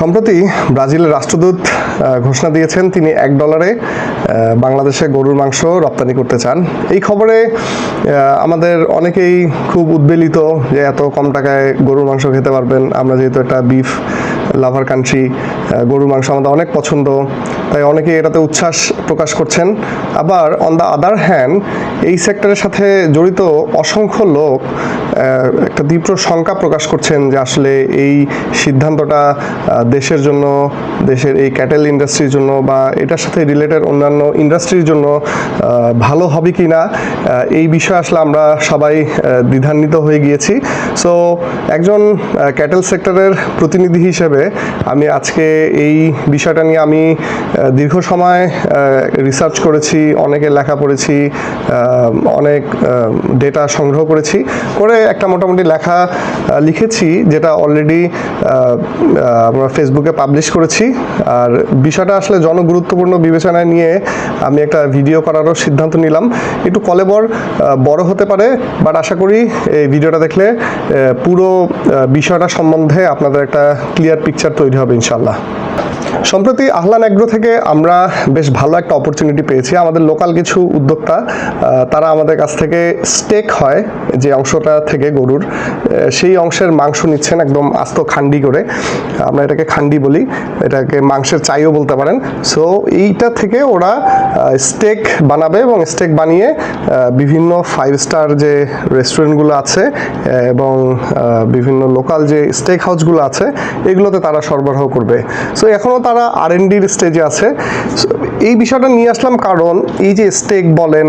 সম্প্রতি ব্রাজিলের রাষ্ট্রদূত ঘোষণা দিয়েছেন তিনি এক ডলারে বাংলাদেশে গরুর মাংস রপ্তানি করতে চান। এই খবরে আমাদের অনেকেই খুব উদ্বেলিত যে এত কম টাকায় গরুর মাংস খেতে পারবেন। আমরা যেহেতু একটা বিফ লাভার কান্ট্রি গরুর মাংস আমাদের অনেক পছন্দ। তাই অনেকে এটাতে উচ্ছ্বাস প্রকাশ করছেন। আবার অন দ্য আদার হ্যান্ড এই সেক্টরের সাথে জড়িত অসংখ্য লোক একটা তীব্র শঙ্কা প্রকাশ করছেন যে আসলে এই সিদ্ধান্তটা দেশের জন্য, দেশের এই ক্যাটেল ইন্ডাস্ট্রির জন্য বা এটার সাথে রিলেটেড অন্যান্য ইন্ডাস্ট্রির জন্য ভালো হবে কি না এই বিষয়ে আসলে আমরা সবাই দ্বিধান্বিত হয়ে গিয়েছি। সো একজন ক্যাটেল সেক্টরের প্রতিনিধি হিসেবে আমি আজকে এই বিষয়টা নিয়ে আমি দীর্ঘ সময় রিসার্চ করেছি, অনেকে লেখা পড়েছি অনেক ডেটা সংগ্রহ করেছি, করে একটা মোটামুটি লেখা লিখেছি যেটা অলরেডি আমরা ফেসবুকে পাবলিশ করেছি। আর বিষয়টা আসলে জনগুরুত্বপূর্ণ বিবেচনায় নিয়ে আমি একটা ভিডিও করারও সিদ্ধান্ত নিলাম। একটু কলেবর বড় হতে পারে বাট আশা করি এই ভিডিওটা দেখলে পুরো বিষয়টা সম্বন্ধে আপনাদের একটা ক্লিয়ার পিকচার তৈরি হবে ইনশাল্লাহ সম্প্রতি আহলান অ্যাগ্রো থেকে আমরা বেশ ভালো একটা অপরচুনিটি পেয়েছি। আমাদের লোকাল কিছু উদ্যোক্তা তারা আমাদের কাছ থেকে স্টেক হয় যে অংশটা থেকে গরুর। সেই অংশের মাংস নিচ্ছেন একদম আস্ত খান্ডি করে। আমরা এটাকে খান্ডি বলি, এটাকে মাংসের চাইও বলতে পারেন। সো এইটা থেকে ওরা স্টেক বানাবে এবং স্টেক বানিয়ে বিভিন্ন ফাইভ স্টার যে রেস্টুরেন্টগুলো আছে এবং বিভিন্ন লোকাল যে স্টেক হাউসগুলো আছে, এগুলোতে তারা সরবরাহ করবে। সো এখনও তারা আর এন ডির স্টেজে আছে। এই বিষয়টা নিয়ে আসলাম কারণ এই যে স্টেক বলেন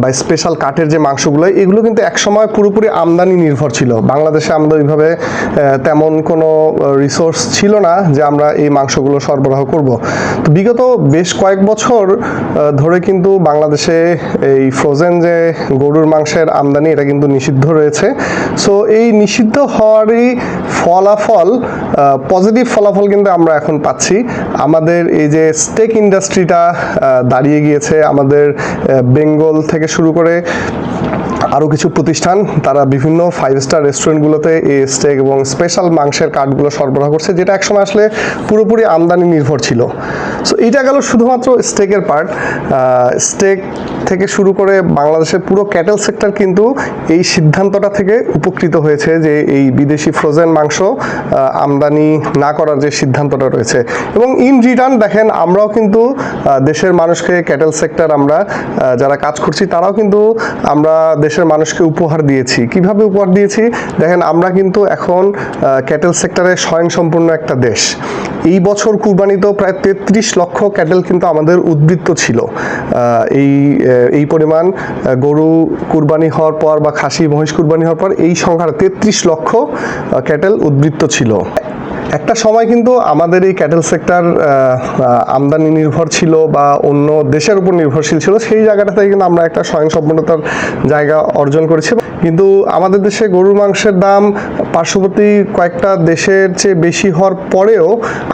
বা স্পেশাল কাঠের যে মাংসগুলো, এগুলো কিন্তু একসময় পুরোপুরি আমদানি নির্ভর ছিল। বাংলাদেশে আমাদের ওইভাবে তেমন কোনো রিসোর্স ছিল না যে আমরা এই মাংসগুলো সরবরাহ করব। তো বিগত বেশ কয়েক বছর ধরে কিন্তু বাংলাদেশে এই ফ্রোজেন যে গরুর মাংসের আমদানি, এটা কিন্তু নিষিদ্ধ রয়েছে। সো এই নিষিদ্ধ হওয়ারই ফলাফল পজিটিভ ফলাফল কিন্তু আমরা এখন পাচ্ছি। আমাদের এই যে স্টেক ইন্ডাস্ট্রিটা দাঁড়িয়ে গিয়েছে, আমাদের বেঙ্গল থেকে শুরু করে আরও কিছু প্রতিষ্ঠান, তারা বিভিন্ন ফাইভ স্টার রেস্টুরেন্টগুলোতে এই স্টেক এবং স্পেশাল মাংসের কার্ডগুলো সরবরাহ করছে, যেটা একসময় আসলে পুরোপুরি আমদানি নির্ভর ছিল। সো এইটা গেল শুধুমাত্র স্টেকের পার্ট স্টেক থেকে শুরু করে বাংলাদেশের পুরো ক্যাটেল সেক্টর কিন্তু এই সিদ্ধান্তটা থেকে উপকৃত হয়েছে যে এই বিদেশি ফ্রোজেন মাংস আমদানি না করার যে সিদ্ধান্তটা রয়েছে। এবং ইন রিটার্ন দেখেন, আমরাও কিন্তু দেশের মানুষকে ক্যাটেল সেক্টর আমরা যারা কাজ করছি, তারাও কিন্তু আমরা দেশের মানুষকে উপহার দিয়েছি। কীভাবে উপহার দিয়েছি? দেখেন, আমরা কিন্তু এখন ক্যাটেল সেক্টরে স্বয়ংসম্পূর্ণ একটা দেশ। এই বছর কুরবানিতেও প্রায় তেত্রিশ লক্ষ ক্যাটেল কিন্তু আমাদের উদ্বৃত্ত ছিল। এই এই পরিমাণ গরু কুরবানি হওয়ার পর বা খাসি, মহিষ কুরবানি হওয়ার পর এই সংখ্যার তেত্রিশ লক্ষ ক্যাটেল উদ্বৃত্ত ছিল। একটা সময় কিন্তু আমাদের এই ক্যাটেল সেক্টর আমদানি নির্ভর ছিল বা অন্য দেশের উপর নির্ভরশীল ছিল, সেই জায়গাটা থেকে কিন্তু আমরা একটা স্বয়ংসম্পূর্ণতার জায়গা অর্জন করেছি। কিন্তু আমাদের দেশে গরুর মাংসের দাম পার্শ্ববর্তী কয়েকটা দেশের চেয়ে বেশি হওয়ার পরেও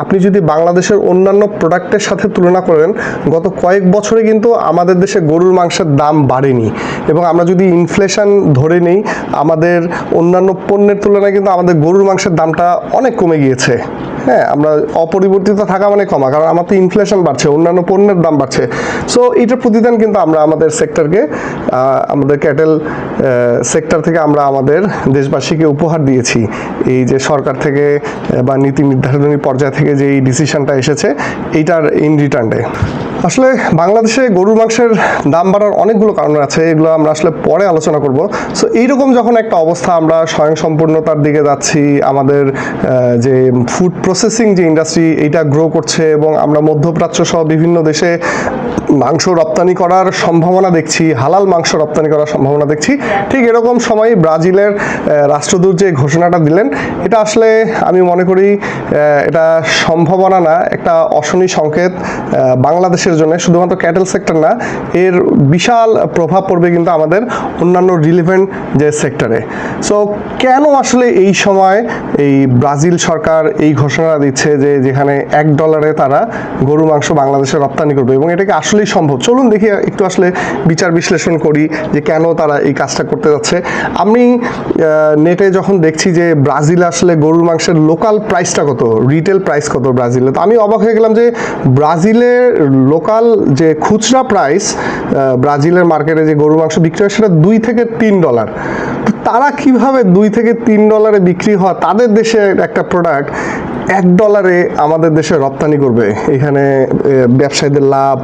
আপনি যদি বাংলাদেশের অন্যান্য প্রোডাক্টের সাথে তুলনা করেন, গত কয়েক বছরে কিন্তু আমাদের দেশে গরুর মাংসের দাম বাড়েনি। এবং আমরা যদি ইনফ্লেশন ধরে নিই, আমাদের অন্যান্য পণ্যের তুলনায় কিন্তু আমাদের গরুর মাংসের দামটা অনেক কমে গিয়েছে। হ্যাঁ আমরা অপরিবর্তিত থাকা মানে কমা কারণ আমার তো ইনফ্লেশন বাড়ছে, অন্যান্য পণ্যের দাম বাড়ছে। সো এটার প্রতিদান কিন্তু আমরা আমাদের সেক্টরকে আমাদের ক্যাটেল সেক্টর থেকে আমরা আমাদের দেশবাসীকে উপহার দিয়েছি। এই যে সরকার থেকে বা নীতি নির্ধারণী পর্যায় থেকে যে এই ডিসিশনটা এসেছে, এইটার ইন রিটার্নে আসলে বাংলাদেশে গরুর মাংসের দাম বাড়ার অনেকগুলো কারণ আছে, এগুলো আমরা আসলে পরে আলোচনা করব। সো এইরকম যখন একটা অবস্থা আমরা স্বয়ংসম্পূর্ণতার দিকে যাচ্ছি, আমাদের যে ফুড প্রসেসিং যে ইন্ডাস্ট্রি এইটা গ্রো করছে এবং আমরা মধ্যপ্রাচ্য সহ বিভিন্ন দেশে মাংস রপ্তানি করার সম্ভাবনা দেখছি, হালাল মাংস রপ্তানি করার সম্ভাবনা দেখছি। ঠিক এরকম সময় ব্রাজিলের রাষ্ট্রদূত যে ঘোষণাটা দিলেন, এটা আসলে আমি মনে করি এটা সম্ভাবনা না, একটা অশনি সংকেত বাংলাদেশের জন্য, শুধুমাত্র ক্যাটেল সেক্টর না, এর বিশাল প্রভাব পড়বে কিন্তু আমাদের অন্যান্য রিলিভেন্ট যে সেক্টরে। সো কেন আসলে এই সময় এই ব্রাজিল সরকার এই ঘোষণা দিচ্ছে যে যেখানে এক ডলারে তারা গরু, মাংস বাংলাদেশে রপ্তানি করবে এবং এটাকে আসলেই সম্ভব? চলুন দেখি, একটু আসলে বিচার বিশ্লেষণ করি যে কেন তারা এই কাজটা করতে যাচ্ছে। আমি নেটে যখন দেখছি যে ব্রাজিল আসলে গরুর, মাংসের লোকাল প্রাইসটা কত রিটেল প্রাইস কত ব্রাজিলে, তো আমি অবাক হয়ে গেলাম যে ব্রাজিলের লোকাল যে খুচরা প্রাইস ব্রাজিলের মার্কেটে যে গরুর, মাংস বিক্রি হয় সেটা দুই থেকে তিন ডলার তারা কীভাবে দুই থেকে তিন ডলারে বিক্রি হওয়া তাদের দেশে একটা প্রোডাক্ট এক ডলারে আমাদের দেশে রপ্তানি করবে। এখানে ব্যবসায়ীদের লাভ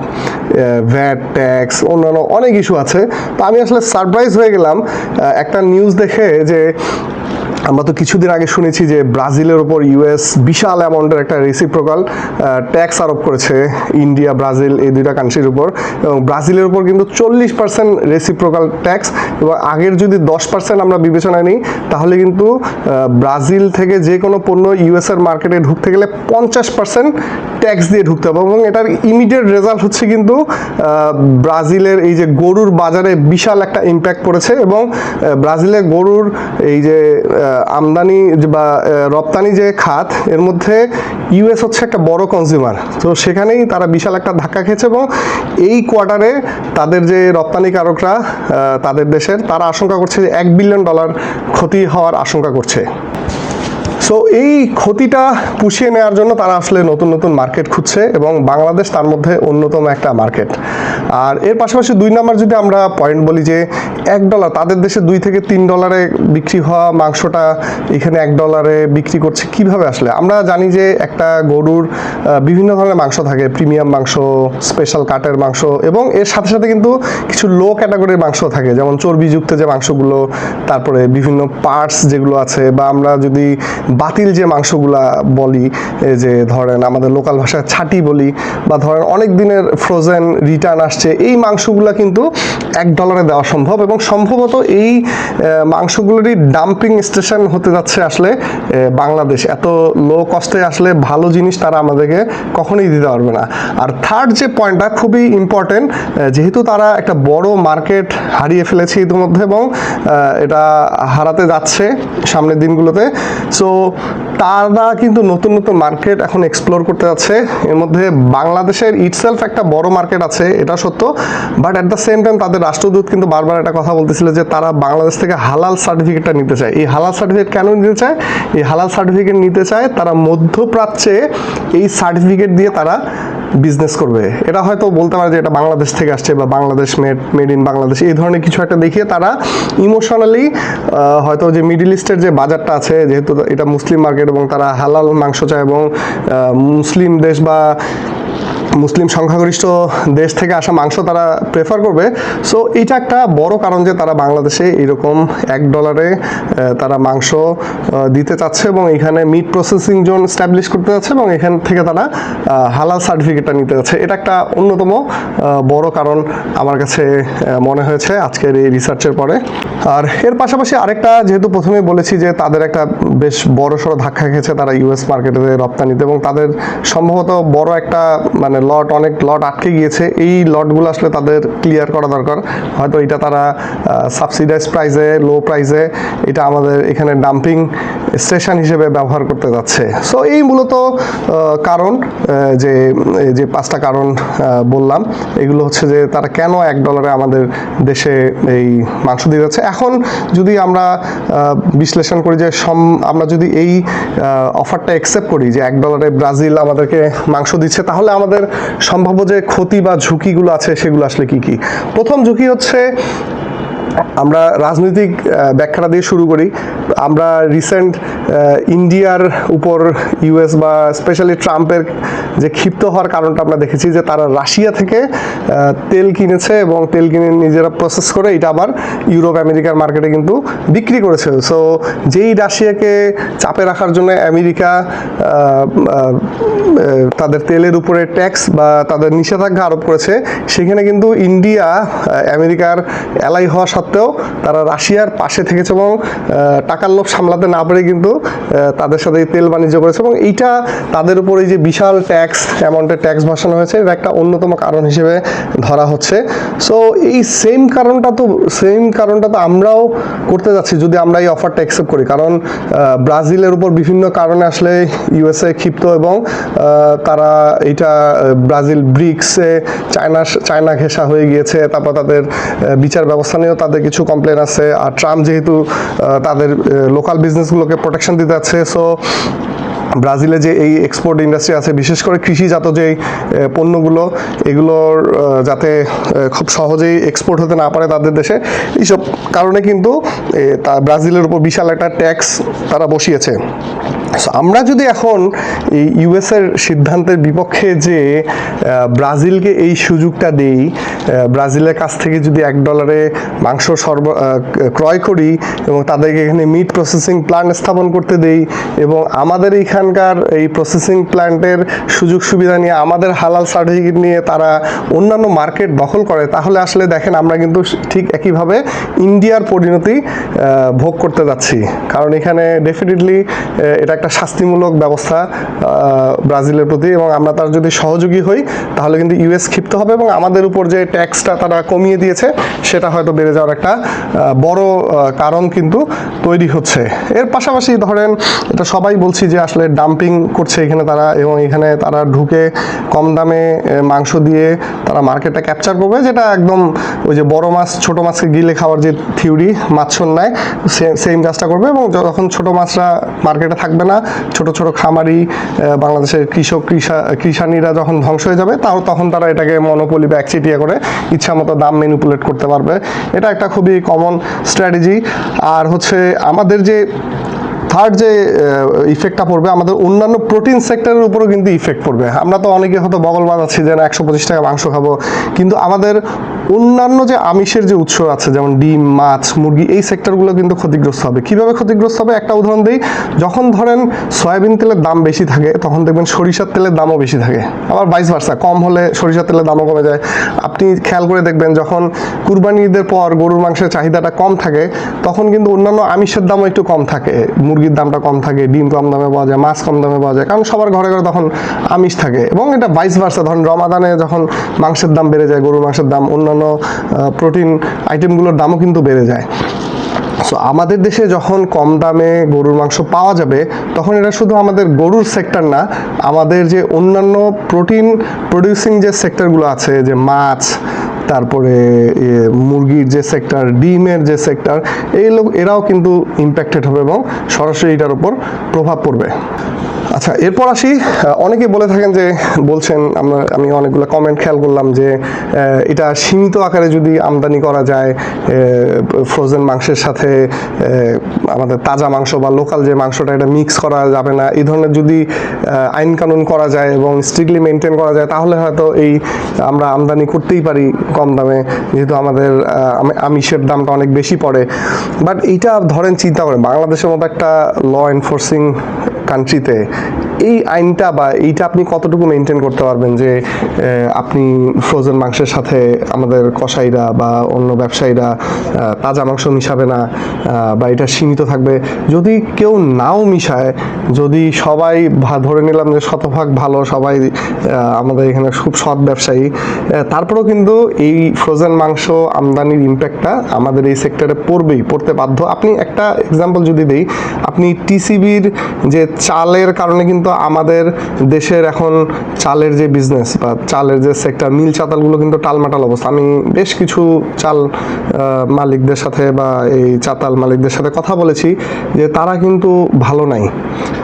ভ্যাট ট্যাক্স অন্যান্য অনেক ইস্যু আছে। তো আমি আসলে সারপ্রাইজ হয়ে গেলাম একটা নিউজ দেখে যে আমরা তো কিছুদিন আগে শুনেছি যে ব্রাজিলের ওপর ইউএস বিশাল অ্যামাউন্টের একটা রেসিপ্রোকাল ট্যাক্স আরোপ করেছে ইন্ডিয়া ব্রাজিল এই দুইটা কান্ট্রির উপর। এবং ব্রাজিলের উপর কিন্তু চল্লিশ পার্সেন্ট রেসিপ্রোকাল ট্যাক্স এবং আগের যদি দশ পার্সেন্ট আমরা বিবেচনায় নিই তাহলে কিন্তু ব্রাজিল থেকে যে কোনো পণ্য ইউএস এর মার্কেটে ঢুকতে গেলে পঞ্চাশ পার্সেন্ট ট্যাক্স দিয়ে ঢুকতে হবে। এবং এটার ইমিডিয়েট রেজাল্ট হচ্ছে কিন্তু ব্রাজিলের এই যে গরুর বাজারে বিশাল একটা ইম্প্যাক্ট পড়েছে। এবং আহ, ব্রাজিলের গরুর এই যে আমদানি বা রপ্তানি যে খাত, এর মধ্যে ইউএস হচ্ছে একটা বড় কনজিউমার তো সেখানেই তারা বিশাল একটা ধাক্কা খেয়েছে এবং এই কোয়ার্টারে তাদের যে রপ্তানিকারকরা তাদের দেশের, তারা আশঙ্কা করছে যে এক বিলিয়ন ডলার ক্ষতি হওয়ার আশঙ্কা করছে। সো এই ক্ষতিটা পুষিয়ে নেওয়ার জন্য তারা আসলে নতুন নতুন মার্কেট খুঁজছে এবং বাংলাদেশ তার মধ্যে অন্যতম একটা মার্কেট আর এর পাশাপাশি দুই নাম্বার যদি আমরা পয়েন্ট বলি যে এক ডলার তাদের দেশে দুই থেকে তিন ডলারে বিক্রি হওয়া মাংসটা এখানে এক ডলারে বিক্রি করছে, কীভাবে আসলে? আমরা জানি যে একটা গরুর বিভিন্ন ধরনের মাংস থাকে প্রিমিয়াম মাংস স্পেশাল কাটের মাংস, এবং এর সাথে সাথে কিন্তু কিছু লো ক্যাটাগরির মাংস থাকে, যেমন চর্বিযুক্ত যে মাংসগুলো, তারপরে বিভিন্ন পার্টস যেগুলো আছে, বা আমরা যদি বাতিল যে মাংসগুলা বলি যে ধরেন আমাদের লোকাল ভাষায় ছাটি বলি, বা ধরেন অনেক দিনের ফ্রোজেন রিটার্ন আসছে, এই মাংসগুলা কিন্তু এক ডলারে দেওয়া সম্ভব এবং সম্ভবত এই মাংসগুলোরই ডাম্পিং স্টেশন হতে যাচ্ছে আসলে বাংলাদেশ। এত লো কস্টে আসলে ভালো জিনিস তারা আমাদেরকে কখনোই দিতে পারবে না। আর থার্ড যে পয়েন্টটা খুবই ইম্পর্টেন্ট যেহেতু তারা একটা বড় মার্কেট হারিয়ে ফেলেছে ইতিমধ্যে এবং এটা হারাতে যাচ্ছে সামনের দিনগুলোতে। সো তারা কিন্তু নতুন নতুন মার্কেট এখন এক্সপ্লোর করতে যাচ্ছে। এর মধ্যে বাংলাদেশের ইটসেলফ একটা বড় মার্কেট আছে, এটা সত্য। But at the same time তাদের রাষ্ট্রদূত কিন্তু বারবার একটা কথা বলতেছিল যে তারা বাংলাদেশ থেকে হালাল সার্টিফিকেটটা নিতে চায়। এই হালাল সার্টিফিকেট কেন নিতে চায়? এই হালাল সার্টিফিকেট নিতে চায় তারা মধ্যপ্রাচ্যে এই সার্টিফিকেট দিয়ে তারা বিজনেস করবে। এটা হয়তো বলতে পারে যে এটা বাংলাদেশ থেকে আসছে বা Bangladesh made made in Bangladesh. এই ধরনের কিছু একটা দেখিয়ে তারা ইমোশনালি হয়তো যে মিডিল ইস্টের যে বাজারটা আছে, যেহেতু এটা মুসলিম মার্কেট এবং তারা হালাল মাংস চায় এবং মুসলিম দেশ বা মুসলিম সংখ্যাগরিষ্ঠ দেশ থেকে আসা মাংস তারা প্রেফার করবে। সো এটা একটা বড় কারণ যে তারা বাংলাদেশে এরকম এক ডলারে তারা মাংস দিতে চাচ্ছে এবং এখানে মিট প্রসেসিং জোন স্ট্যাবলিশ করতে যাচ্ছে এবং এখান থেকে তারা হালাল সার্টিফিকেটটা নিতে যাচ্ছে এটা একটা অন্যতম বড় কারণ আমার কাছে মনে হয়েছে আজকের এই রিসার্চের পরে। আর এর পাশাপাশি আরেকটা, যেহেতু প্রথমেই বলেছি যে তাদের একটা বেশ বড় সড়ো ধাক্কা খেয়েছে তারা ইউএস মার্কেটে রপ্তানিতে এবং তাদের সম্ভবত বড় একটা মানে লট অনেক লট আটকে গিয়েছে। এই লটগুলো আসলে তাদের ক্লিয়ার করা দরকার। হয়তো এটা তারা সাবসিডাইজ প্রাইসে লো প্রাইসে এটা আমাদের এখানে ডাম্পিং স্টেশন হিসেবে ব্যবহার করতে যাচ্ছে। সো এই মূলত কারণ যে যে পাঁচটা কারণ বললাম, এগুলো হচ্ছে যে তারা কেন এক ডলারে আমাদের দেশে এই মাংস দিয়ে যাচ্ছে। এখন যদি আমরা বিশ্লেষণ করি যে সম, আমরা যদি এই অফারটা অ্যাকসেপ্ট করি যে এক ডলারে ব্রাজিল আমাদেরকে মাংস দিচ্ছে, তাহলে আমাদের সম্ভাব্য যে ক্ষতি বা ঝুঁকিগুলো আছে, সেগুলো আসলে কি কি? প্রথম ঝুঁকি হচ্ছে আমরা রাজনৈতিক ব্যাখ্যাটা দিয়ে শুরু করি। আমরা রিসেন্ট ইন্ডিয়ার উপর ইউএস বা স্পেশালি ট্রাম্পের যে ক্ষিপ্ত হওয়ার কারণটা আমরা দেখেছি যে তারা রাশিয়া থেকে তেল কিনেছে এবং তেল কিনে নিজেরা প্রসেস করে এটা আবার ইউরোপ, আমেরিকার মার্কেটে কিন্তু বিক্রি করেছে সো যেই রাশিয়াকে চাপে রাখার জন্য আমেরিকা তাদের তেলের উপরে ট্যাক্স বা তাদের নিষেধাজ্ঞা আরোপ করেছে, সেখানে কিন্তু ইন্ডিয়া আমেরিকার অ্যালাই হওয়া সত্ত্বেও তারা রাশিয়ার পাশে থেকেছে এবং টাকার লোভ সামলাতে না পেরে কিন্তু তাদের সাথে তেল বাণিজ্য করেছে এবং এইটা তাদের উপর এই যে বিশাল ট্যাক্স অ্যামাউন্টের ট্যাক্স বসানো হয়েছে, এটা একটা অন্যতম কারণ হিসেবে ধরা হচ্ছে। সো এই সেম কারণটা তো সেম কারণটা তো আমরাও করতে যাচ্ছি যদি আমরা এই অফারটা অ্যাকসেপ্ট করি। কারণ ব্রাজিলের উপর বিভিন্ন কারণে আসলে ইউএসএ ক্ষিপ্ত এবং তারা এটা ব্রাজিল ব্রিক্সে চায়না চায়না ঘেঁষা হয়ে গিয়েছে, তারপর তাদের বিচার ব্যবস্থা নিয়েও তাদের কিছু কমপ্লেন আছে। আর ট্রাম্প যেহেতু তাদের লোকাল বিজনেসগুলোকে প্রোটেকশন দিতে যাচ্ছে সো ব্রাজিলে যে এই এক্সপোর্ট ইন্ডাস্ট্রি আছে, বিশেষ করে কৃষিজাত যে পণ্যগুলো, এগুলোর যাতে খুব সহজেই এক্সপোর্ট হতে না পারে তাদের দেশে, এইসব কারণে কিন্তু ব্রাজিলের উপর বিশাল একটা ট্যাক্স তারা বসিয়েছে। আমরা যদি এখন এই ইউএসের সিদ্ধান্তের বিপক্ষে যে ব্রাজিলকে এই সুযোগটা দেই ব্রাজিলের কাছ থেকে যদি এক ডলারে মাংস সর্ব ক্রয় করি এবং তাদেরকে এখানে মিট প্রসেসিং প্ল্যান্ট স্থাপন করতে দেই এবং আমাদের এইখানকার এই প্রসেসিং প্ল্যান্টের সুযোগ সুবিধা নিয়ে, আমাদের হালাল সার্টিফিকেট নিয়ে তারা অন্যান্য মার্কেট দখল করে, তাহলে আসলে দেখেন আমরা কিন্তু ঠিক একইভাবে ইন্ডিয়ার পরিণতি ভোগ করতে যাচ্ছি। কারণ এখানে ডেফিনেটলি এটা একটা শাস্তিমূলক ব্যবস্থা ব্রাজিলের প্রতি এবং আমরা তার যদি সহযোগী হই, তাহলে কিন্তু ইউএস ক্ষিপ্ত হবে এবং আমাদের উপর যে ট্যাক্সটা তারা কমিয়ে দিয়েছে, সেটা হয়তো বেড়ে যাওয়ার একটা বড় কারণ কিন্তু তৈরি হচ্ছে। এর পাশাপাশি ধরেন, এটা সবাই বলছি যে আসলে ডাম্পিং করছে এখানে তারা এবং এখানে তারা ঢুকে কম দামে মাংস দিয়ে তারা মার্কেটটা ক্যাপচার করবে, যেটা একদম ওই যে বড় মাছ, ছোট মাছকে গিলে খাওয়ার যে থিওরি মাছর নেয় সেম কাজটা করবে এবং যখন ছোট মাছরা মার্কেটে থাকবে না, ছোট ছোট খামারি বাংলাদেশের কৃষক, কৃষা কৃষানীরা যখন ধ্বংস হয়ে যাবে, তাও তখন তারা এটাকে মনোপলি বা একচিটিয়া করে ইচ্ছা মতো দাম ম্যানিপুলেট করতে পারবে। এটা একটা খুবই কমন স্ট্র্যাটেজি আর হচ্ছে আমাদের যে থার্ড যে ইফেক্টটা পড়বে, আমাদের অন্যান্য প্রোটিন সেক্টরের উপরও কিন্তু ইফেক্ট পড়বে। আমরা তো অনেকে হয়তো বগল বাজাচ্ছি যে না, একশো পঁচিশ টাকা মাংস খাব। কিন্তু আমাদের অন্যান্য যে আমিষের যে উৎস আছে, যেমন ডিম, মাছ, মুরগি, এই সেক্টরগুলো কিন্তু ক্ষতিগ্রস্ত হবে। কীভাবে ক্ষতিগ্রস্ত হবে? একটা উদাহরণ দিই। যখন ধরেন সয়াবিন তেলের দাম বেশি থাকে, তখন দেখবেন সরিষার তেলের দামও বেশি থাকে। আবার বাইশ ভার্সা কম হলে সরিষার তেলের দামও কমে যায়। আপনি খেয়াল করে দেখবেন, যখন কুরবানি ঈদের পর গরুর মাংসের চাহিদাটা কম থাকে, তখন কিন্তু অন্যান্য আমিষের দামও একটু কম থাকে। মুরগির দামটা কম থাকে, ডিম কম দামে পাওয়া যায়, মাছ কম দামে পাওয়া যায়, কারণ সবার ঘরে ঘরে তখন আমিষ থাকে এবং এটা বাইশ ভার্সা ধরেন রমাদানে যখন মাংসের দাম বেড়ে যায়, গরুর মাংসের দাম, অন্যান্য প্রোটিন আইটেমগুলোর দামও কিন্তু বেড়ে যায়। সো আমাদের দেশে যখন কম দামে গরুর মাংস পাওয়া যাবে, তখন এটা শুধু আমাদের গরুর সেক্টর না, আমাদের যে অন্যান্য প্রোটিন প্রডিউসিং যে সেক্টরগুলো আছে, যে মাছ তারপরে মুরগির যে সেক্টর ডিমের যে সেক্টর এই লোক, এরাও কিন্তু ইম্প্যাক্টেড হবে এবং সরাসরি এটার উপর প্রভাব পড়বে। আচ্ছা এরপর আসি অনেকে বলে থাকেন যে, বলছেন আমরা, আমি অনেকগুলো কমেন্ট খেয়াল করলাম যে এটা সীমিত আকারে যদি আমদানি করা যায় ফ্রোজেন মাংসের সাথে আমাদের তাজা মাংস বা লোকাল যে মাংসটা, এটা মিক্স করা যাবে না। এই ধরনের যদি আইন কানুন করা যায় এবং স্ট্রিক্টলি মেনটেন করা যায়, তাহলে হয়তো এই আমরা আমদানি করতেই পারি কম দামে, যেহেতু আমাদের আমিষের দামটা অনেক বেশি পড়ে। বাট এইটা ধরেন চিন্তা করে বাংলাদেশের মতো একটা ল এনফোর্সিং কান্ট্রিতে এই আইনটা বা এইটা আপনি কতটুকু মেনটেন করতে পারবেন যে আপনি ফ্রোজেন মাংসের সাথে আমাদের কসাইরা বা অন্য ব্যবসায়ীরা তাজা মাংস মিশাবে না বা এটা সীমিত থাকবে? যদি কেউ নাও মিশায়, যদি সবাই ধরে নিলাম যে শতভাগ ভালো সবাই আমাদের এখানে খুব সৎ ব্যবসায়ী তারপরেও কিন্তু এই ফ্রোজেন মাংস আমদানির ইম্প্যাক্টটা আমাদের এই সেক্টরে পড়বেই, পড়তে বাধ্য। আপনি একটা এক্সাম্পল যদি দিই, আপনি টিসিবির যে চালের কারণে কিন্তু আমাদের দেশের এখন চালের যে বিজনেস বা চালের যে সেক্টর মিল চাতালগুলো কিন্তু টালমাটাল অবস্থা। আমি বেশ কিছু চাল মালিকদের সাথে বা এই চাতাল মালিকদের সাথে কথা বলেছি যে তারা কিন্তু ভালো নাই।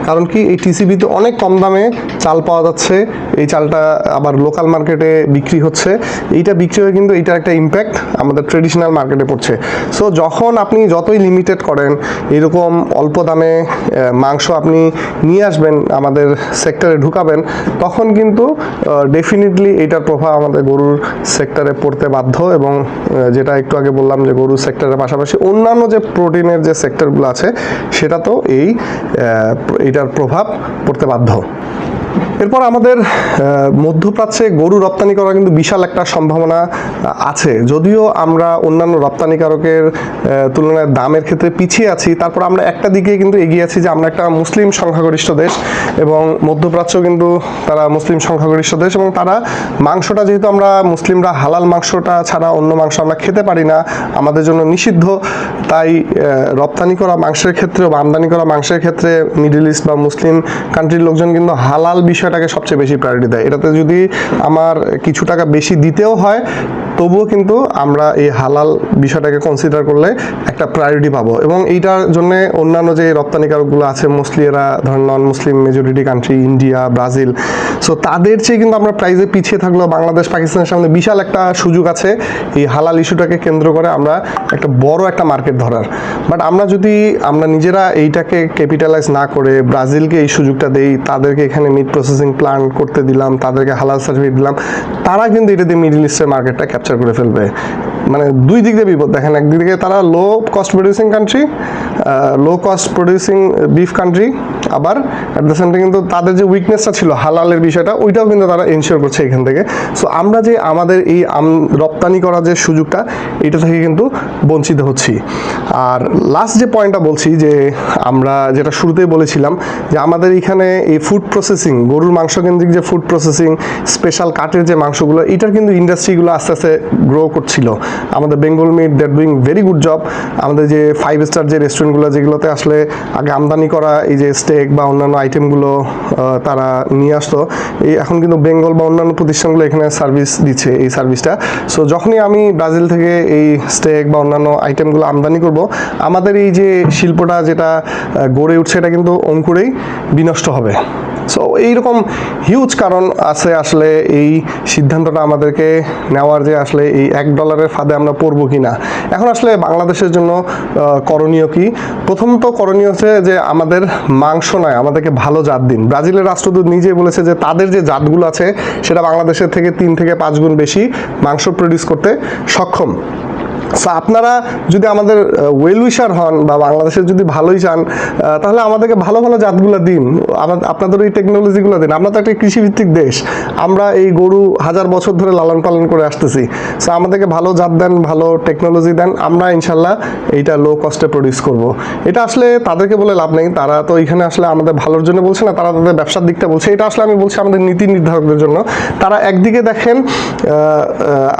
কারণ কি, এই টিসিবিতে অনেক কম দামে চাল পাওয়া যাচ্ছে, এই চালটা আবার লোকাল মার্কেটে বিক্রি হচ্ছে। এইটা বিক্রি হয়ে কিন্তু এইটার একটা ইম্প্যাক্ট আমাদের ট্রেডিশনাল মার্কেটে পড়ছে। সো যখন আপনি যতই লিমিটেড করেন, এরকম অল্প দামে মাংস আপনি নিয়ে আসবেন, আমাদের সেক্টরে ঢুকাবেন, তখন কিন্তু ডেফিনেটলি এইটার প্রভাব আমাদের গরুর সেক্টরে পড়তে বাধ্য এবং যেটা একটু আগে বললাম যে গরুর সেক্টরের পাশাপাশি অন্যান্য যে প্রোটিনের যে সেক্টরগুলো আছে সেটা তো এই এটার প্রভাব পড়তে বাধ্য। এরপর আমাদের মধ্যপ্রাচ্যে গরু রপ্তানি করা কিন্তু বিশাল একটা সম্ভাবনা আছে। যদিও আমরা অন্যান্য রপ্তানিকারকের তুলনায় দামের ক্ষেত্রে পিছিয়ে আছি, তারপর আমরা একটা দিকে কিন্তু এগিয়ে আছি যে আমরা একটা মুসলিম সংখ্যাগরিষ্ঠ দেশ এবং মধ্যপ্রাচ্য কিন্তু তারা মুসলিম সংখ্যাগরিষ্ঠ দেশ এবং তারা মাংসটা যেহেতু আমরা মুসলিমরা, হালাল মাংসটা ছাড়া অন্য মাংস আমরা খেতে পারি না, আমাদের জন্য নিষিদ্ধ। তাই রপ্তানি করা মাংসের ক্ষেত্রে বা আমদানি করা মাংসের ক্ষেত্রে মিডল ইস্ট বা মুসলিম কান্ট্রির লোকজন কিন্তু হালাল বিষয়টাকে সবচেয়ে বেশি প্রায়োরিটি দেয়। এটাতে যদি আমার কিছু টাকা বেশি দিতেও হয়, তবুও কিন্তু আমরা এই হালাল বিষয়টাকে কনসিডার করলে একটা প্রায়োরিটি পাবো। এবং এইটার জন্য অন্যান্য যে রপ্তানিকারকগুলো আছে মোস্টলি এরা ধরেন non Muslim majority country India Brazil so তাদের চেয়ে কিন্তু আমরা প্রাইজে পিছিয়ে থাকলেও বাংলাদেশ, পাকিস্তানের সামনে বিশাল একটা সুযোগ আছে এই হালাল ইস্যুটাকে কেন্দ্র করে আমরা একটা বড় একটা মার্কেট ধরার। বাট আমরা যদি আমরা নিজেরা এইটাকে ক্যাপিটালাইজ না করে ব্রাজিলকে এই সুযোগটা দেই, তাদেরকে এখানে মিট প্রসেসিং প্ল্যান্ট করতে দিলাম, তাদেরকে হালাল সার্টিফিকেট দিলাম, তারা কিন্তু এটা দিয়ে মিডল ইস্টের মার্কেটটা ক্যাপচার করে ফেলবে। মানে দুই দিক দিয়ে বিপদ। দেখেন, একদিকে তারা low cost producing country low cost producing beef country আবার অ্যাট দ্য সেম টাইম কিন্তু তাদের যে উইকনেসটা ছিল, হালালের বিষয়টা, ওইটাও কিন্তু তারা এনশিওর করছে এখান থেকে। সো আমরা যে আমাদের এই আম- রপ্তানি করার যে সুযোগটা, এটা থেকে কিন্তু বঞ্চিত হচ্ছি। আর লাস্ট যে পয়েন্টটা বলছি, যে আমরা যেটা শুরুতেই বলেছিলাম, যে আমাদের এখানে এই ফুড প্রসেসিং গরুর মাংস কেন্দ্রিক যে ফুড প্রসেসিং স্পেশাল কাটের যে মাংসগুলো, এটার কিন্তু ইন্ডাস্ট্রিগুলো আস্তে আস্তে গ্রো করছিল। আমাদের Bengal meat that doing very good job আমাদের যে ফাইভ স্টার যে রেস্টুরেন্টগুলো যেগুলোতে আসলে আগে আমদানি করা এই যে স্টেক বা অন্যান্য আইটেমগুলো তারা নিয়ে আসতো। এই এখন কিন্তু বেঙ্গল বা অন্যান্য প্রতিষ্ঠানগুলো এখানে সার্ভিস দিচ্ছে এই সার্ভিসটা সো যখনই আমি ব্রাজিল থেকে এই স্টেক বা অন্যান্য আইটেমগুলো আমদানি করব, আমাদের এই যে শিল্পটা যেটা গড়ে উঠছে, এটা কিন্তু অঙ্কুরেই বিনষ্ট হবে। সো এইরকম হিউজ কারণ আছে আসলে এই সিদ্ধান্তটা আমাদেরকে নেওয়ার যে আসলে এই এক ডলারের ফাঁদে আমরা পড়ব কি না এখন আসলে বাংলাদেশের জন্য করণীয় কি? প্রথমত করণীয় হচ্ছে যে আমাদের মাংস নয়, আমাদেরকে ভালো জাত দিন। ব্রাজিলের রাষ্ট্রদূত নিজেই বলেছে যে তাদের যে জাতগুলো আছে, সেটা বাংলাদেশের থেকে তিন থেকে পাঁচ গুণ বেশি মাংস প্রডিউস করতে সক্ষম। সো আপনারা যদি আমাদের ওয়েল উইশার হন বা বাংলাদেশের যদি ভালোই চান তাহলে আমাদেরকে ভালো ভালো জাতগুলো দিন। আপনাদের এই টেকনোলজিগুলো দিন। আমরা তো একটা কৃষিভিত্তিক দেশ। আমরা এই গরু হাজার বছর ধরে লালন পালন করে আসতেছি। সো আমাদেরকে ভালো জাত দেন, ভালো টেকনোলজি দেন। আমরা ইনশাল্লাহ এইটা লো কস্টে প্রডিউস করব। এটা আসলে তাদেরকে বলে লাভ নেই। তারা তো এখানে আসলে আমাদের ভালোর জন্য বলছে না, তারা তাদের ব্যবসার দিকটা বলছে। এটা আসলে আমি বলছি আমাদের নীতি নির্ধারকদের জন্য। তারা একদিকে দেখেন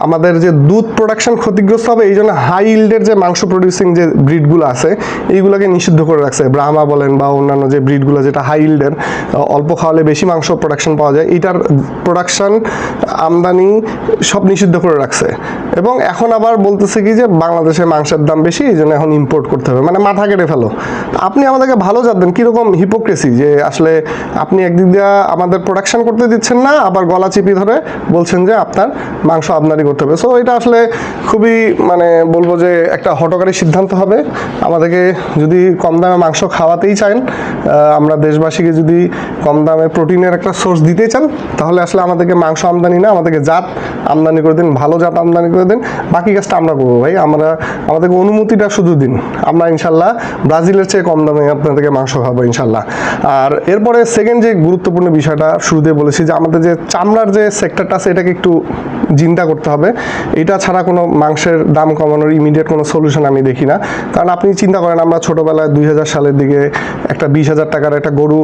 আমাদের যে দুধ প্রোডাকশন ক্ষতিগ্রস্ত হবে, এই জন্য হাই ইল্ডের যে মাংস প্রডিউসিং যে ব্রিডগুলো আছে, এইগুলোকে নিষিদ্ধ করে রাখছে। ব্রাহ্মা বলেন বা অন্যান্য যে ব্রিডগুলো যেটা হাই ইল্ডের অল্প খাওয়ালে বেশি মাংস প্রোডাকশন পাওয়া যায়, এটার প্রোডাকশন আমদানি সব নিষিদ্ধ করে রাখছে। এবং এখন আবার বলতেছে কি যে বাংলাদেশে মাংসের দাম বেশি, এই জন্য এখন ইম্পোর্ট করতে হবে। মানে মাথা কেটে ফেলো। আপনি আমাদেরকে ভালো জাত দেন কীরকম হিপোক্রেসি যে আসলে আপনি একদিক দিয়ে আমাদের প্রোডাকশন করতে দিচ্ছেন না, আবার গলা চিপি ধরে বলছেন যে আপনার মাংস আমদানি করতে হবে। সো এটা আসলে খুবই মানে বলব যে একটা হটকারী সিদ্ধান্ত হবে। আমাদেরকে যদি কম দামে মাংস খাওয়াতেই চান আমরা দেশবাসীকে যদি কম দামে প্রোটিনের একটা সোর্স দিতে চান, তাহলে আসলে আমাদেরকে মাংস আমদানি না, আমাদেরকে জাত আমদানি করে দিন, ভালো জাত আমদানি করে দিন। বাকি কাজটা আমরা করব ভাই, আমরা, আমাদেরকে অনুমতিটা শুধু দিন। আমরা ইনশাল্লাহ ব্রাজিলের চেয়ে কম দামে আপনাদেরকে মাংস খাব ইনশাল্লাহ। আর এরপরে সেকেন্ড যে গুরুত্বপূর্ণ বিষয়টা শুরুতে বলেছি যে, আমাদের যে চামড়ার যে সেক্টরটা আছে, এটাকে একটু চিন্তা করতে হবে। এটা ছাড়া কোনো মাংসের দাম কমানোর ইমিডিয়েট কোনো সলিউশন আমি দেখি না। কারণ আপনি চিন্তা করেন, আমরা ছোটোবেলায় দুই হাজার সালের দিকে একটা বিশ হাজার টাকার একটা গরু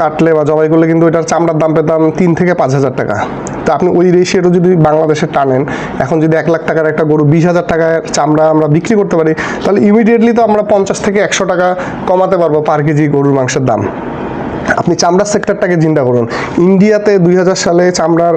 কাটলে বা জবাই করলে কিন্তু এটার চামড়ার দাম পেতাম তিন থেকে পাঁচ হাজার টাকা। তো আপনি ওই রেশিওটা যদি বাংলাদেশে টানেন, এখন যদি এক লাখ টাকার একটা গরু বিশ হাজার টাকার চামড়া আমরা বিক্রি করতে পারি, তাহলে ইমিডিয়েটলি তো আমরা পঞ্চাশ থেকে একশো টাকা কমাতে পারব পার কেজি গরুর মাংসের দাম। আপনি চামড়ার সেক্টরটাকে চিন্তা করুন। ইন্ডিয়াতে দুই হাজার সালে চামড়ার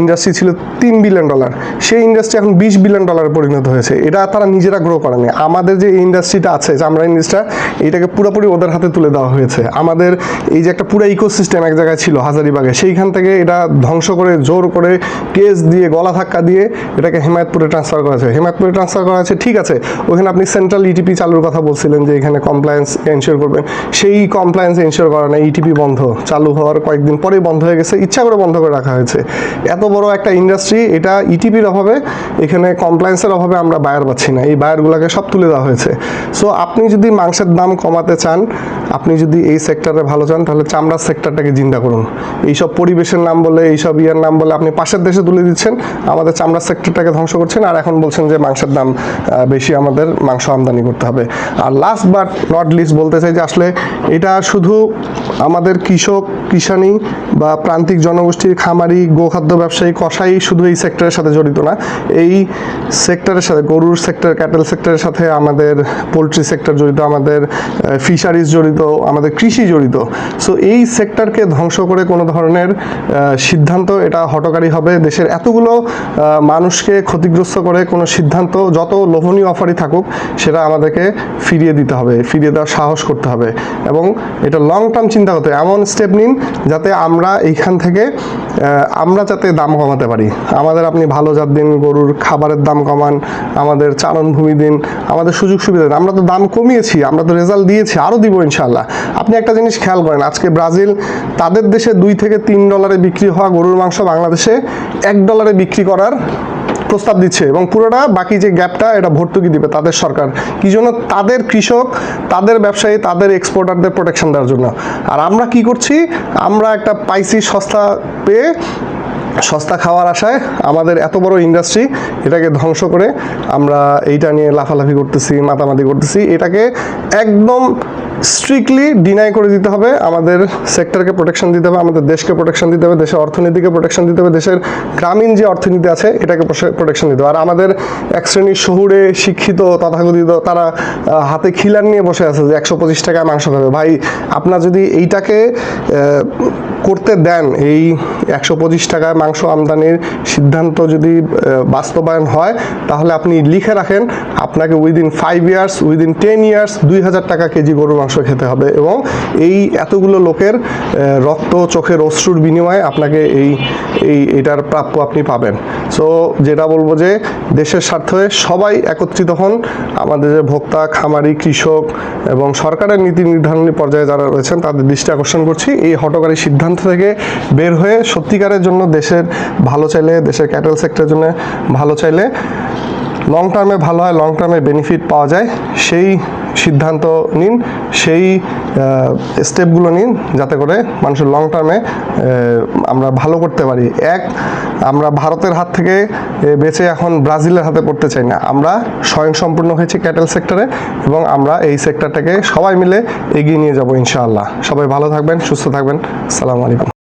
ইন্ডাস্ট্রি ছিল তিন বিলিয়ন ডলার সেই ইন্ডাস্ট্রি এখন বিশ বিলিয়ন ডলারে পরিণত হয়েছে। এটা তারা নিজেরা গ্রো করেনি। আমাদের যে ইন্ডাস্ট্রিটা আছে, চামড়া ইন্ডাস্ট্রিটা এটাকে পুরোপুরি ওদের হাতে তুলে দেওয়া হয়েছে। আমাদের এই যে একটা পুরো ইকোসিস্টেম এক জায়গায় ছিল হাজারিবাগে, সেইখান থেকে এটা ধ্বংস করে, জোর করে কেস দিয়ে, গলা ধাক্কা দিয়ে এটাকে হেমায়তপুরে ট্রান্সফার করা হয়েছে। হেমায়তপুরে ট্রান্সফার করা হয়েছে, ঠিক আছে। ওখানে আপনি সেন্ট্রাল ইটিপি চালুর কথা বলছিলেন যে এখানে কমপ্লায়েন্স এনশিওর করবেন। সেই কমপ্লায়েন্স এনশিওর করা নেই। ইটিপি বন্ধ চালু হওয়ার কয়েকদিন পরেই বন্ধ হয়ে গেছে, ইচ্ছা করে বন্ধ করে রাখা হয়েছে। এত বড় একটা ইন্ডাস্ট্রি এটা ইটিপির অভাবে, এখানে কমপ্লায়েন্সের অভাবে আমরা বায়ার পাচ্ছি না। এই বায়ারগুলোকে সব তুলে দেওয়া হয়েছে। সো আপনি যদি মাংসের দাম কমাতে চান, আপনি যদি এই সেক্টরে ভালো চান, তাহলে চামড়ার সেক্টরটাকে চিন্তা করুন। এইসব পরিবেশের নাম বলে, এইসব ইয়ার নাম বলে আপনি পাশের দেশে তুলে দিচ্ছেন, আমাদের চামড়ার সেক্টরটাকে ধ্বংস করছেন, আর এখন বলছেন যে মাংসের দাম বেশি আমাদের মাংস আমদানি করতে হবে। আর লাস্ট বাট নট লিস্ট বলতে চাই যে আসলে এটা শুধু আমাদের কৃষক, কিষানি বা প্রান্তিক জনগোষ্ঠীর খামারি, গোখাদ্য ব্যবসায়ী কষাই শুধু এই সেক্টরের সাথে জড়িত না, এই সেক্টরের সাথে, গরুর সেক্টর ক্যাটেল সেক্টরের সাথে আমাদের পোলট্রি সেক্টর জড়িত, আমাদের ফিশারিজ জড়িত, আমাদের কৃষি জড়িত। সো এই সেক্টরকে ধ্বংস করে কোনো ধরনের সিদ্ধান্ত এটা হটকারী হবে। দেশের এতগুলো মানুষকে ক্ষতিগ্রস্ত করে কোনো সিদ্ধান্ত, যত লোভনীয় অফারই থাকুক, সেটা আমাদেরকে ফিরিয়ে দিতে হবে, ফিরিয়ে দেওয়ার সাহস করতে হবে। এবং এটা লং টার্ম চিন্তা করতে হবে। এমন স্টেপ নিন যাতে আমরা এইখান থেকে আমরা যাতে দাম কমাতে পারি। আমাদের আপনি ভালো জাত দিন, গরুর খাবারের দাম কমান, আমাদের চারণভূমি দিন, আমাদের সুযোগ সুবিধা দিন। আমরা তো দাম কমিয়েছি, আমরা তো রেজাল্ট দিয়েছি আরও দিব ইনশাল্লাহ আপনি একটা জিনিস খেয়াল করেন, আজকে ব্রাজিল তাদের দেশে দুই থেকে তিন ডলারে বিক্রি হওয়া গরুর মাংস বাংলাদেশে এক ডলারে বিক্রি করার প্রস্তাব দিচ্ছে এবং পুরোটা বাকি যে গ্যাপটা, এটা ভর্তুকি দিবে তাদের সরকার। কি জন্য? তাদের কৃষক, তাদের ব্যবসায়ী, তাদের এক্সপোর্টারদের প্রোটেকশন দেওয়ার জন্য। আর আমরা কি করছি? আমরা একটা পাইসি সস্তা পেয়ে সস্তা খাওয়ার আশায় আমাদের এত বড় ইন্ডাস্ট্রি এটাকে ধ্বংস করে আমরা এইটা নিয়ে লাফালাফি করতেছি, মাতামাতি করতেছি। এটাকে একদম স্ট্রিক্টলি ডিনাই করে দিতে হবে, আমাদের সেক্টরকে প্রোটেকশন দিতে হবে, আমাদের দেশকে প্রোটেকশন দিতে হবে, দেশের অর্থনীতিকে প্রোটেকশন দিতে হবে, দেশের গ্রামীণ যে অর্থনীতি আছে, এটাকে প্রোটেকশন দিতে হবে। আর আমাদের এক শ্রেণির শহুরে শিক্ষিত তথাকথিত তারা হাতে খিলার নিয়ে বসে আছে যে একশো পঁচিশ টাকায় মাংস খাবে। ভাই, আপনার যদি এইটাকে করতে দেন এই একশো পঁচিশ টাকায় মাংস আমদানির সিদ্ধান্ত যদি বাস্তবায়ন হয়, তাহলে আপনি লিখে রাখেন, আপনাকে within five years within ten years দুই হাজার টাকা কেজি গরুর মাংস খেতে হবে এবং এই এতগুলো লোকের রক্ত, চোখের অশ্রুর বিনিময়ে আপনাকে এই এই, এটার প্রাপ্য আপনি পাবেন। সো যেটা বলব যে, দেশের স্বার্থে সবাই একত্রিত হন, আমাদের যে ভোক্তা, খামারি, কৃষক এবং সরকারের নীতি নির্ধারণী পর্যায়ে যারা রয়েছেন, তাদের দৃষ্টি আকর্ষণ করছি। এই হটকারী সিদ্ধান্ত থেকে বের হয়ে সত্যিকারের জন্য দেশের ভালো চাইলে, দেশের ক্যাটেল সেক্টরের জন্য ভালো চাইলে লং টার্মে ভালো হয় লং টার্মে বেনিফিট পাওয়া যায়। সেই সিদ্ধান্ত নিন, সেই স্টেপগুলো নিন যাতে করে মানুষের লং টার্মে আমরা ভালো করতে পারি। এক, আমরা ভারতের হাত থেকে বেঁচে এখন ব্রাজিলের হাতে পড়তে চাই না। আমরা স্বয়ংসম্পূর্ণ হয়েছি ক্যাটেল সেক্টরে এবং আমরা এই সেক্টরটাকে সবাই মিলে এগিয়ে নিয়ে যাব ইনশাআল্লাহ। সবাই ভালো থাকবেন, সুস্থ থাকবেন। আসসালামু আলাইকুম।